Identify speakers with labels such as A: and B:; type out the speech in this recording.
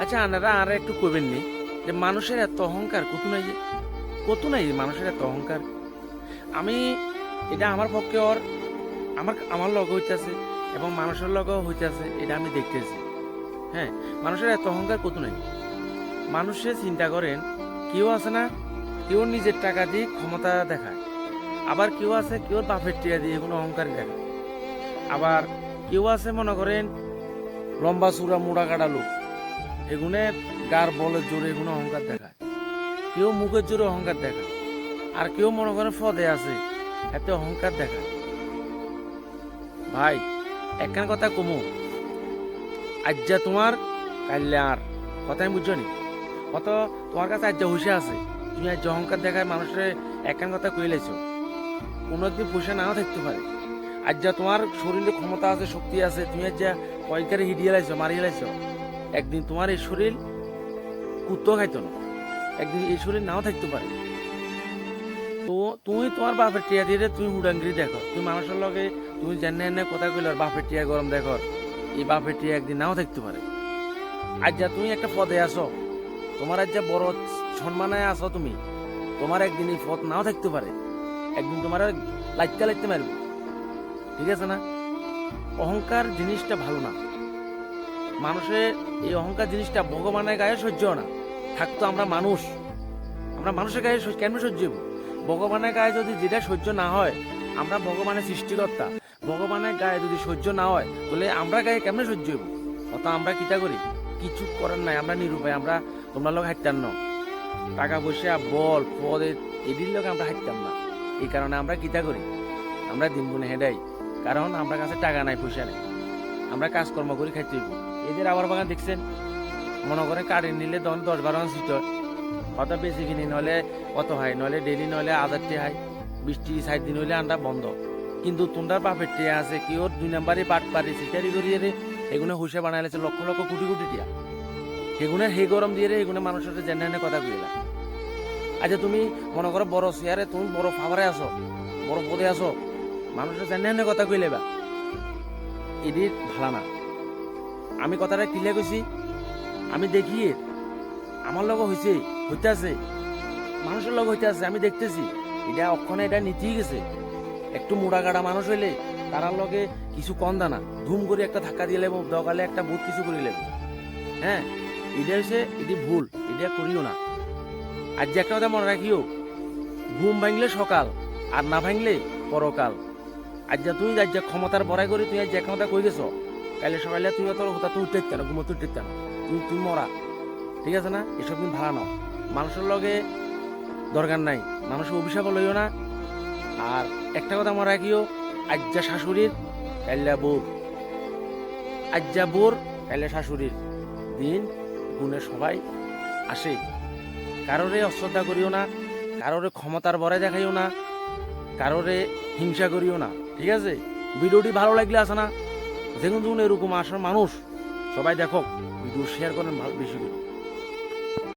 A: আচ্ছা আনারা আর একটু কইবেন নি যে মানুষের এত অহংকার কত নাই কত নাই মানুষের এত অহংকার? আমি, এটা আমার পক্ষে ওর আমার আমার লগ হইতেছে এবং মানুষের লগও হইতেছে, এটা আমি দেখতেছি। হ্যাঁ মানুষের এত অহংকার কত নাই? মানুষে চিন্তা করেন, কেউ আছে না, কেউ নিজের টাকা দিয়ে ক্ষমতা দেখায়। আবার কেউ আছে, কেউ বাপের টিয়া দিয়ে কোনো অহংকার দেখায়। আবার কেউ আছে, মনে করেন, লম্বা চূড়া, মোড়া কাটা লোক। এগুনে গার বলের জোরে এগুলো অহংকার দেখায়। কেউ মুখের জোরে অহংকার দেখায়। আর কেউ মনে করেন ফদে আছে, এতে অহংকার দেখায়। ভাই, একখান কথা কমু। আজ্জা তোমার কাল্লে আর। কথাই নি? কত তোমার কাছে আজ্জা হুশে আছে। তুমি আজ অহংকার দেখায় মানুষের একখান কথা কইলেছ কোনো একদিন নাও থাকতে পারে। আজ যা তোমার শরীরে ক্ষমতা আছে, শক্তি আছে, তুমি আজ যা কয়েকবারে হিডিয়ে লাইছো, মারিয়ে লাইছো। একদিন তোমার এই শরীর কুত্তো খাইতো না। একদিন এই শরীর নাও থাকতে পারে। তো তুমি তোমার বাপের টিয়া দিয়ে তুমি উড়াঙ্গিরি দেখো। তুমি মানুষের লগে তুমি জানে এনে কথা কইলে, আর বাপের টিয়া গরম দেখো, এই বাপের টিয়া একদিন নাও থাকতে পারে। আজ যা তুমি একটা পদে আসো তোমার আজ যা বড় সম্মানে আসো তুমি। তোমার একদিন এই পথ নাও থাকতে পারে। একদিন তোমার লাইতে লাইতে মারবে। ঠিক আছে না? অহংকার জিনিসটা ভালো না। মানুষের এই অহংকার জিনিসটা ভগবানের গায়ে সহ্য না। থাকতো আমরা মানুষ। আমরা মানুষের গায়ে কেন সহ্য ভগবানের গায়ে যদি যেটা সহ্য না হয়, আমরা ভগবানের সৃষ্টিকর্তা। ভগবানের গায়ে যদি সহ্য না হয়, তাহলে আমরা গায়ে কেমনে সহ্য হইব? অত আমরা কিটা করি? কিছু করার নাই, আমরা নিরুপায়, আমরা তোমরা লোক হাঁটতাম না। টাকা পয়সা, বল, পদে এদির লোক আমরা হাঁটতাম না। এই কারণে আমরা কিটা করি? আমরা দিন গুনে হেঁটাই। কারণ আমরা কাছে টাকা নাই, পয়সা নেই। আমরা কাজকর্ম করি, খাইতে এদের আবার বাগান দেখছেন? মনে করে কাঠে নিলে দশ দশ বারো সিট কত বেশি কিনি নলে কত হয় নলে ডেলি নলে আধারটি হয়। বৃষ্টি সাত দিন হইলে আন্ডা বন্ধ। কিন্তু তোমরা বাপের টিয়া আছে, কি ওর দুই নাম্বারই পাট পারি সিটারি করিয়ে রে এগুলো হুসে বানাইলেছে লক্ষ লক্ষ কোটি কোটি টিয়া। সেগুনের সেই গরম দিয়ে রে এগুলো মানুষের জেনে জেনে কথা কইলা। আচ্ছা তুমি মনে করো বড় চেয়ারে তুমি বড় ফাভারে আছো, বড় পদে আছো, মানুষের জেনে জেনে কথা কইলে বা। এদিক ভালো না। আমি কথাটা কিলে কইছি আমি দেখি আমার লগ হয়েছে হইতে আছে। মানুষের লগ হইতে আছে, আমি দেখতেছি। এটা অক্ষণে এটা নীতিই গেছে একটু মোড়া গাড়া মানুষ হইলে তারার লগে কিছু কম দানা, ধুম করে একটা ধাক্কা দিয়ে লেবো দকালে একটা বহুত কিছু করে লেবো। হ্যাঁ এটা হচ্ছে এটি ভুল এটা করিও না। আর যে একটা কথা মনে রাখিও ঘুম ভাঙলে সকাল আর না ভাঙলে পরকাল আজ যা তুই যা ক্ষমতার বড়াই করে তুই আজ যে কথা কই গেছ। কাইলে সকালে তুই তোর হতা তুই উঠতে কেন ঘুমো তুই উঠতে তুই তুই মরা, ঠিক আছে না? এসব দিন ভাড়া নাও। মানুষের লগে দরকার নাই। মানুষের অভিশাপ লইও না। আর একটা কথা মনে রাখিও, আজ্জা শাশুড়ির কাইল্লা বোর আজ্জা বোর কাইল্লা শাশুড়ির। দিন, গুণে সবাই আসে। কারোরে অশ্রদ্ধা করিও না, কারোরে ক্ষমতার বড়াই দেখাইও না, কারোরে হিংসা করিও না, ঠিক আছে? ভিডিওটি ভালো লাগলে আসে না দেখুন এরকম আসার মানুষ সবাই দেখো ভিডিও শেয়ার করেন ভালো বেশি করে।